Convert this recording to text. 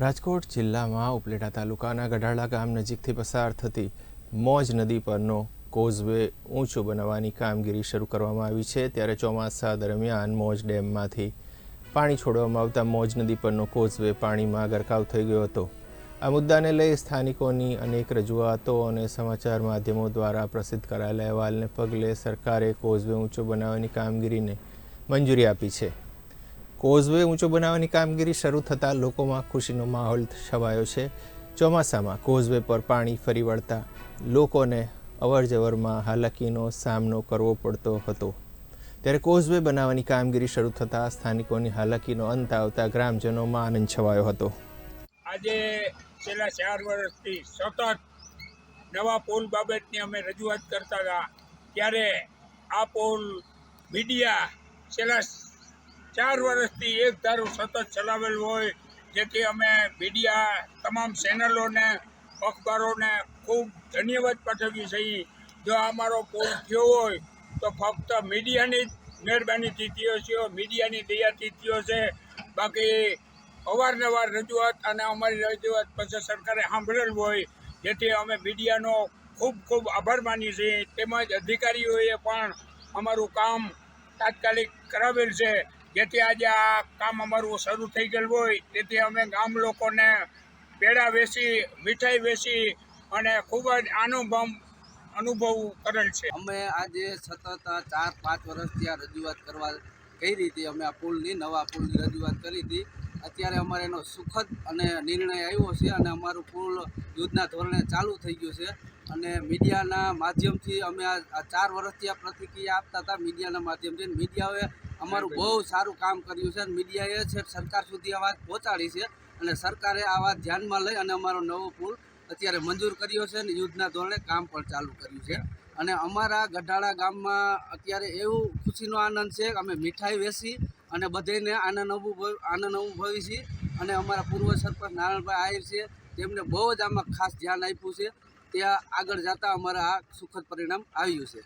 રાજકોટ જિલ્લામાં ઉપલેટા તાલુકાના ગઢાળા ગામ નજીકથી પસાર થતી મોજ નદી પરનો કોઝવે ઊંચો બનાવવાની કામગીરી શરૂ કરવામાં આવી છે. ત્યારે ચોમાસા દરમિયાન મોજ ડેમમાંથી પાણી છોડવામાં આવતા મોજ નદી પરનો કોઝવે પાણીમાં ગરકાવ થઈ ગયો હતો. આ મુદ્દાને લઈ સ્થાનિકોની અનેક રજૂઆતો અને સમાચાર માધ્યમો દ્વારા પ્રસિદ્ધ કરાયેલા અહેવાલને પગલે સરકારે કોઝવે ઊંચો બનાવવાની કામગીરીને મંજૂરી આપી છે. કોઝવે ઊંચો બનાવવાની કામગીરી શરૂ થતાં લોકોમાં ખુશીનો માહોલ છવાયો છે. ચોમાસામાં કોઝવે પર પાણી ફરી વળતા લોકોને અવરજવરમાં હાલાકીનો સામનો કરવો પડતો હતો. ત્યારે કોઝવે બનાવવાની કામગીરી શરૂ થતાં સ્થાનિકોની હાલાકીનો અંત આવતા ગ્રામજનોમાં આનંદ છવાયો હતો. આજે છેલ્લા ચાર વર્ષથી સતત નવા પોલ બાબતની અમે રજૂઆત કરતા હતા. ત્યારે આ પોલ મીડિયા છેલ્લા ચાર વર્ષથી એક ધારું સતત ચલાવેલ હોય, જેથી અમે મીડિયા તમામ ચેનલોને અખબારોને ખૂબ ધન્યવાદ પાઠવીએ છીએ. જો અમારો કોઈ થયો હોય, તો ફક્ત મીડિયાની જ મહેરબાનીથી થયો છે મીડિયાની દયાથી થયો છે બાકી અવારનવાર રજૂઆત અને અમારી રજૂઆત પછી સરકારે સાંભળેલ હોય, જેથી અમે મીડિયાનો ખૂબ ખૂબ આભાર માનીએ છીએ. તેમજ અધિકારીઓએ પણ અમારું કામ તાત્કાલિક કરાવેલ છે. જેથી આજે આ કામ અમારું શરૂ થઈ ગયેલું હોય, તેથી અમે ગામ લોકોને પેડા વેચી, મીઠાઈ વેચી અને ખૂબ જ આનંદ અનુભવ કરેલ છે. અમે આજે સતત ચાર પાંચ વર્ષથી આ રજૂઆત કરવા કઈ રીતે અમે આ પુલની, નવા પુલની રજૂઆત કરી હતી. અત્યારે અમારે એનો સુખદ અને નિર્ણય આવ્યો છે અને અમારું પુલ યુદ્ધના ધોરણે ચાલુ થઈ ગયું છે. અને મીડિયાના માધ્યમથી અમે આ ચાર વર્ષથી આ પ્રતિક્રિયા આપતા હતા મીડિયાના માધ્યમથી. મીડિયાએ અમારું બહુ સારું કામ કર્યું છે અને મીડિયાએ છે સરકાર સુધી આ વાત પહોંચાડી છે. અને સરકારે આ વાત ધ્યાનમાં લઈ અને અમારો નવો પુલ અત્યારે મંજૂર કર્યો છે અને યુદ્ધના ધોરણે કામ પણ ચાલુ કર્યું છે. અને અમારા ગઢાળા ગામમાં અત્યારે એવું ખુશીનો આનંદ છે કે અમે મીઠાઈ વેચી અને બધાને અનુભવ આનંદ અનુભવી છીએ અને અમારા પૂર્વ સરપંચ નારાયણભાઈ આહિર છે, તેમને બહુ જ આમાં ખાસ ધ્યાન આપ્યું છે. ત્યાં આગળ જતાં અમારા આ સુખદ પરિણામ આવ્યું છે.